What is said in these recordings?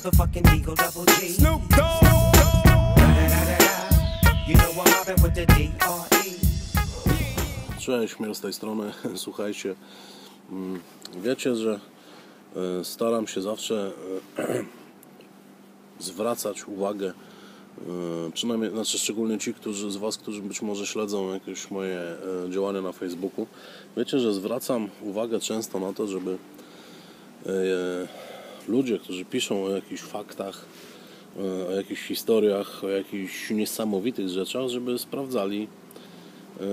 motherfucking Eagle Double G. Snoop Dogg. You know I'm mobbing with the D.R.E. Cześć, Miel z tej strony. Słuchajcie, mm, wiecie, że e, staram się zawsze e, zwracać uwagę, e, przynajmniej, znaczy szczególnie ci, którzy z Was, którzy być może śledzą jakieś moje działania na Facebooku, wiecie, że zwracam uwagę często na to, żeby ludzie, którzy piszą o jakichś faktach, e, o jakichś historiach, o jakichś niesamowitych rzeczach, żeby sprawdzali e,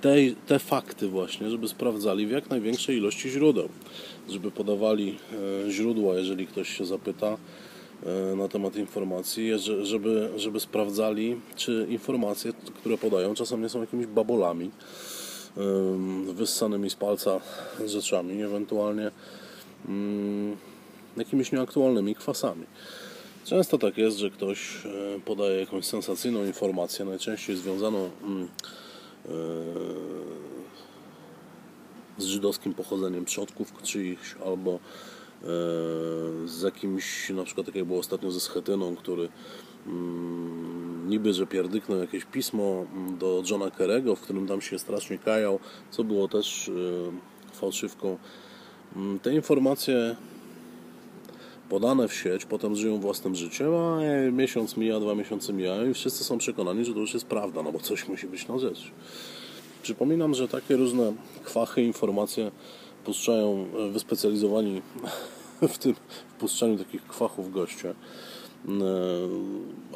te, te fakty właśnie, żeby sprawdzali w jak największej ilości źródeł, żeby podawali e, źródła, jeżeli ktoś się zapyta na temat informacji, żeby, żeby sprawdzali, czy informacje, które podają, czasem nie są jakimiś babolami, wyssanymi z palca rzeczami, ewentualnie jakimiś nieaktualnymi kwasami. Często tak jest, że ktoś e, podaje jakąś sensacyjną informację, najczęściej związaną mm, z żydowskim pochodzeniem przodków czyichś albo e, z jakimś, na przykład tak jak było ostatnio ze Schetyną, który mm, niby, że pierdyknął jakieś pismo mm, do Johna Kerego, w którym tam się strasznie kajał, co było też e, fałszywką. Mm, Te informacje podane w sieć, potem żyją własnym życiem, a e, miesiąc mija, dwa miesiące mijają i wszyscy są przekonani, że to już jest prawda, no bo coś musi być na rzecz. Przypominam, że takie różne kwachy, informacje puszczają e, wyspecjalizowani w tym w puszczaniu takich kwachów goście. E,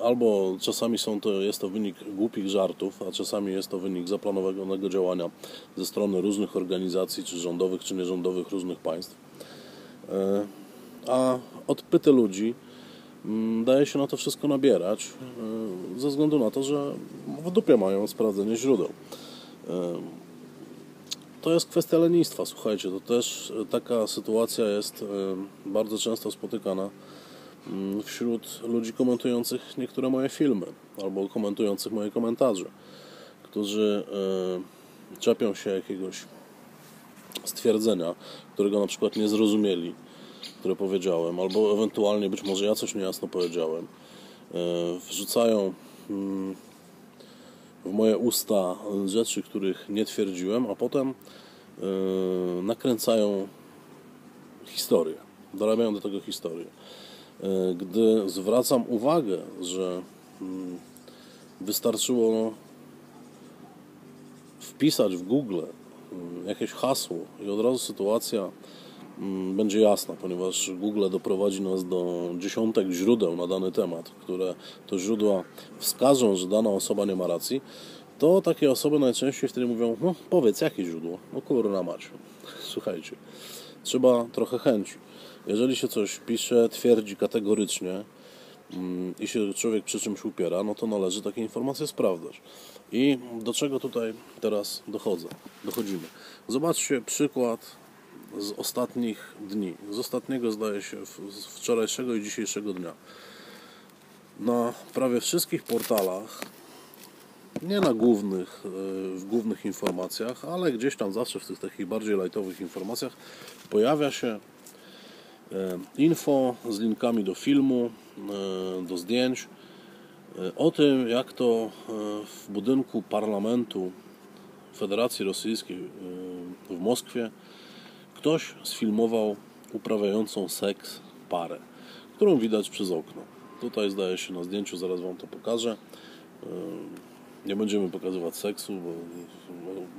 Albo czasami są to, jest to wynik głupich żartów, a czasami jest to wynik zaplanowanego działania ze strony różnych organizacji, czy rządowych, czy nierządowych różnych państw. E, A odpyty ludzi mm, daje się na to wszystko nabierać e, ze względu na to, że w dupie mają sprawdzenie źródeł. To jest kwestia lenistwa, słuchajcie, to też taka sytuacja jest bardzo często spotykana wśród ludzi komentujących niektóre moje filmy albo komentujących moje komentarze, którzy e, czepią się jakiegoś stwierdzenia, którego na przykład nie zrozumieli, które powiedziałem, albo ewentualnie być może ja coś niejasno powiedziałem. E, Wrzucają mm, w moje usta rzeczy, których nie twierdziłem, a potem e, nakręcają historię, dorabiają do tego historię. E, Gdy zwracam uwagę, że mm, wystarczyło wpisać w Google mm, jakieś hasło i od razu sytuacja mm, będzie jasna, ponieważ Google doprowadzi nas do dziesiątek źródeł na dany temat, które to źródła wskażą, że dana osoba nie ma racji, to takie osoby najczęściej wtedy mówią, no powiedz, jakie źródło? No kurna mać. Słuchajcie, trzeba trochę chęci. Jeżeli się coś pisze, twierdzi kategorycznie, mm, i się człowiek przy czymś upiera, no to należy takie informacje sprawdzać. I do czego tutaj teraz dochodzę? Dochodzimy. Zobaczcie przykład z ostatnich dni. Z ostatniego, zdaje się, z wczorajszego i dzisiejszego dnia. Na prawie wszystkich portalach, nie na głównych, e, w głównych informacjach, ale gdzieś tam zawsze w tych takich bardziej lightowych informacjach pojawia się e, info z linkami do filmu, e, do zdjęć o tym, jak to w budynku parlamentu Federacji Rosyjskiej w Moskwie ktoś sfilmował uprawiającą seks parę, którą widać przez okno. Tutaj zdaje się na zdjęciu, zaraz Wam to pokażę. E, Nie będziemy pokazywać seksu, bo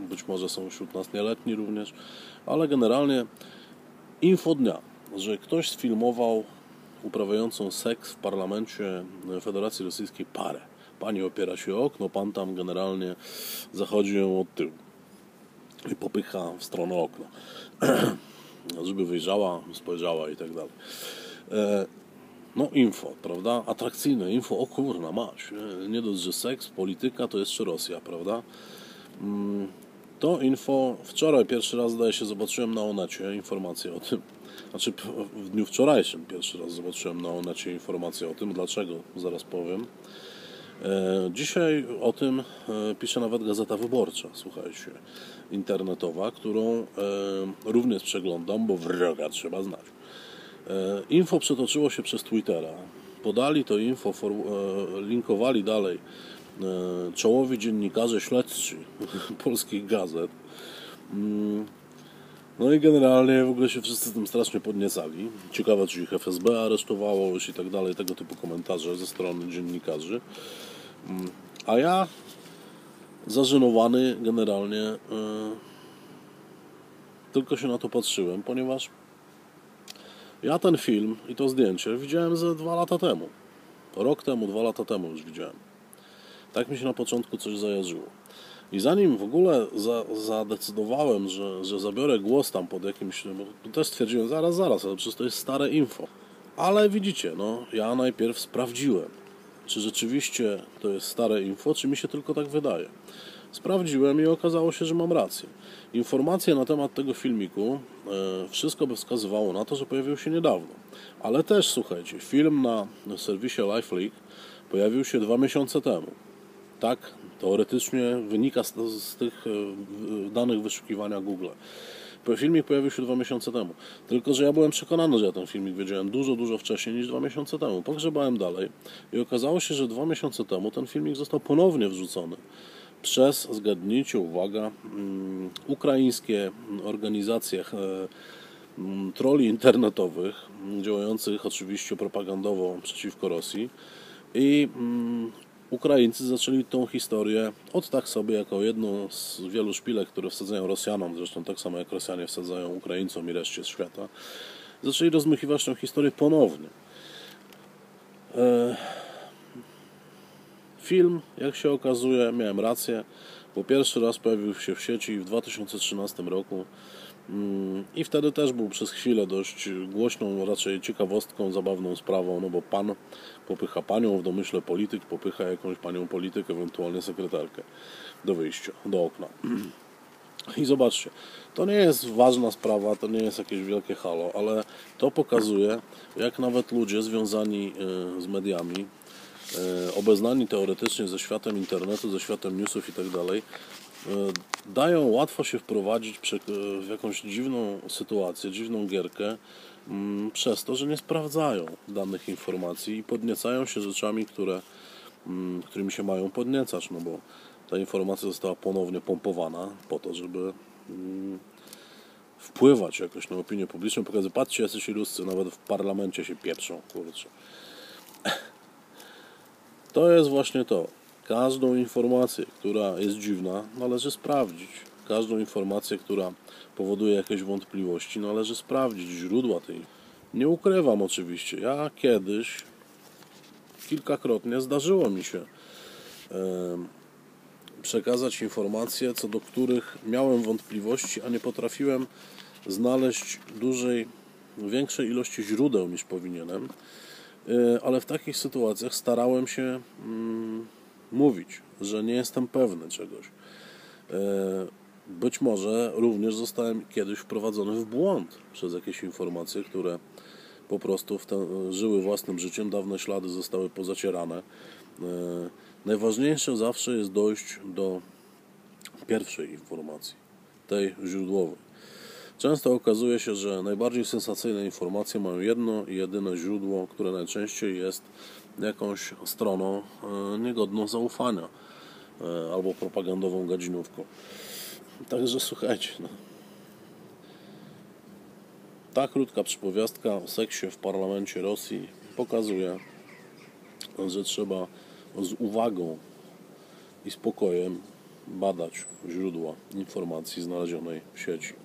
być może są wśród nas nieletni również, ale generalnie info dnia, że ktoś sfilmował uprawiającą seks w parlamencie Federacji Rosyjskiej parę. Pani opiera się o okno, pan tam generalnie zachodzi ją od tyłu i popycha w stronę okna, żeby wyjrzała, spojrzała i tak dalej. No info, prawda? Atrakcyjne info, o kurna, mać. nie? Dość, że seks, polityka, to jeszcze Rosja, prawda? Mm, To info wczoraj pierwszy raz, zdaje się, zobaczyłem na Onecie informację o tym. Znaczy w dniu wczorajszym pierwszy raz zobaczyłem na Onecie informację o tym. Dlaczego? Zaraz powiem. E, Dzisiaj o tym e, pisze nawet Gazeta Wyborcza, słuchajcie, internetowa, którą e, również przeglądam, bo wroga trzeba znać. E, Info przetoczyło się przez Twittera. Podali to info, e, linkowali dalej e, czołowi dziennikarze śledczy polskich gazet. Mm, No i generalnie w ogóle się wszyscy tym strasznie podniecali. Ciekawe, czy ich FSB aresztowało już i tak dalej, tego typu komentarze ze strony dziennikarzy. Mm, A ja zażenowany generalnie tylko się na to patrzyłem, ponieważ ja ten film i to zdjęcie widziałem ze dwa lata temu. Rok temu, dwa lata temu już widziałem. Tak mi się na początku coś zajarzyło. I zanim w ogóle za, zadecydowałem, że, że zabiorę głos tam pod jakimś. Bo też stwierdziłem, zaraz, zaraz, ale przecież to jest stare info. Ale widzicie, no, ja najpierw sprawdziłem, czy rzeczywiście to jest stare info, czy mi się tylko tak wydaje. Sprawdziłem i okazało się, że mam rację. Informacje na temat tego filmiku, e, wszystko by wskazywało na to, że pojawił się niedawno. Ale też, słuchajcie, film na serwisie LifeLeak pojawił się dwa miesiące temu. Tak, teoretycznie wynika z, z tych e, danych wyszukiwania Google. Filmik pojawił się dwa miesiące temu. Tylko, że ja byłem przekonany, że ja ten filmik wiedziałem dużo, dużo wcześniej niż dwa miesiące temu. Pogrzebałem dalej i okazało się, że dwa miesiące temu ten filmik został ponownie wrzucony przez, zgadnijcie, uwaga, mm, ukraińskie organizacje e, mm, troli internetowych, mm, działających oczywiście propagandowo przeciwko Rosji. I Ukraińcy zaczęli tą historię od tak sobie jako jedną z wielu szpilek, które wsadzają Rosjanom, zresztą tak samo jak Rosjanie wsadzają Ukraińcom i reszcie świata, zaczęli rozmychiwać tę historię ponownie. Film, jak się okazuje, miałem rację, bo pierwszy raz pojawił się w sieci w 2013 roku Mm, i wtedy też był przez chwilę dość głośną, raczej ciekawostką, zabawną sprawą, no bo pan popycha panią, w domyśle polityk popycha jakąś panią polityk, ewentualnie sekretarkę do wyjścia, do okna. I zobaczcie, to nie jest ważna sprawa, to nie jest jakieś wielkie halo, ale to pokazuje, jak nawet ludzie związani y, z mediami, obeznani teoretycznie ze światem internetu, ze światem newsów i tak dalej, y, dają łatwo się wprowadzić prze- w jakąś dziwną sytuację, dziwną gierkę, mm, przez to, że nie sprawdzają danych informacji i podniecają się rzeczami, które, mm, którymi się mają podniecać, no bo ta informacja została ponownie pompowana po to, żeby mm, wpływać jakoś na opinię publiczną, pokazać, patrzcie, jacyś ruscy nawet w parlamencie się pieprzą, kurczę. To jest właśnie to. Każdą informację, która jest dziwna, należy sprawdzić. Każdą informację, która powoduje jakieś wątpliwości, należy sprawdzić źródła tej. Nie ukrywam oczywiście. Ja kiedyś kilkakrotnie zdarzyło mi się przekazać informacje, co do których miałem wątpliwości, a nie potrafiłem znaleźć dużej, większej ilości źródeł niż powinienem. E, Ale w takich sytuacjach starałem się mm, mówić, że nie jestem pewny czegoś. E, Być może również zostałem kiedyś wprowadzony w błąd przez jakieś informacje, które po prostu żyły własnym życiem, dawne ślady zostały pozacierane. E, Najważniejsze zawsze jest dojść do pierwszej informacji, tej źródłowej. Często okazuje się, że najbardziej sensacyjne informacje mają jedno i jedyne źródło, które najczęściej jest jakąś stroną e, niegodną zaufania e, albo propagandową gadzinówką. Także słuchajcie, no. ta krótka przypowiastka o seksie w parlamencie Rosji pokazuje, że trzeba z uwagą i spokojem badać źródła informacji znalezionej w sieci.